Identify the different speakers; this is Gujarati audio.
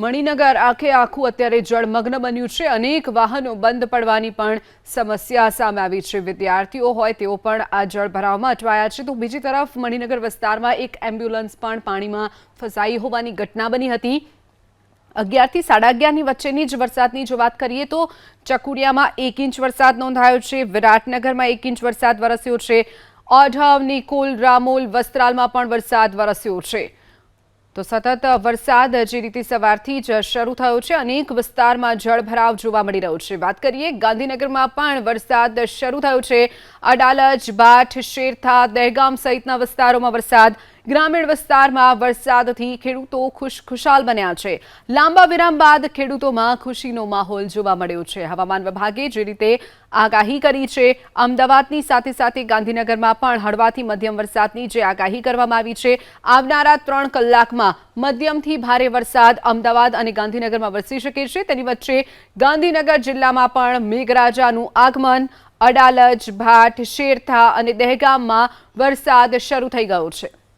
Speaker 1: મણિનગર આખે આખું અત્યારે જળમગ્ન બન્યું છે. અનેક વાહનો બંધ પડવાની પણ સમસ્યા સામે આવી છે. વિદ્યાર્થીઓ હોય તેઓ પણ આ જળભરાવમાં અટવાયા છે. તો બીજી તરફ મણિનગર વિસ્તારમાં એક એમ્બ્યુલન્સ પણ પાણીમાં ફસાઈ હોવાની ઘટના બની હતી. અગિયારથી સાડા અગિયારની વચ્ચેની જ વરસાદની જો વાત કરીએ તો ચકુડિયામાં એક ઇંચ વરસાદ નોંધાયો છે. વિરાટનગરમાં એક ઇંચ વરસાદ વરસ્યો છે. ઓઢવ નિકોલ રામોલ વસ્ત્રાલમાં પણ વરસાદ વરસ્યો છે. તો સતત વરસાદ જે રીતે સવારથી જ શરૂ થયો છે, અનેક વિસ્તારમાં જળભરાવ જોવા મળી રહ્યો છે. વાત કરીએ ગાંધીનગરમાં પણ વરસાદ શરૂ થયો છે. અડાલજ, બાઠ, શેરથા, દહેગામ સહિતના વિસ્તારોમાં વરસાદ ગ્રામીણ વિસ્તારમાં વરસાદથી ખેડૂતો ખુશખુશાલ બન્યા છે. લાંબા વિરામ બાદ ખેડૂતોમાં ખુશીનો માહોલ જોવા મળ્યો છે. હવામાન વિભાગે જે રીતે આગાહી કરી છે, અમદાવાદની સાથે સાથે ગાંધીનગરમાં પણ હળવાથી મધ્યમ વરસાદની જે આગાહી કરવામાં આવી છે, આવનારા ત્રણ કલાકમાં મધ્યમથી ભારે વરસાદ અમદાવાદ અને ગાંધીનગરમાં વરસી શકે છે. તેની વચ્ચે ગાંધીનગર જિલ્લામાં પણ મેઘરાજાનું આગમન, અડાલજ, ભાટ, શેરથા અને દહેગામમાં વરસાદ શરૂ થઈ ગયો છે.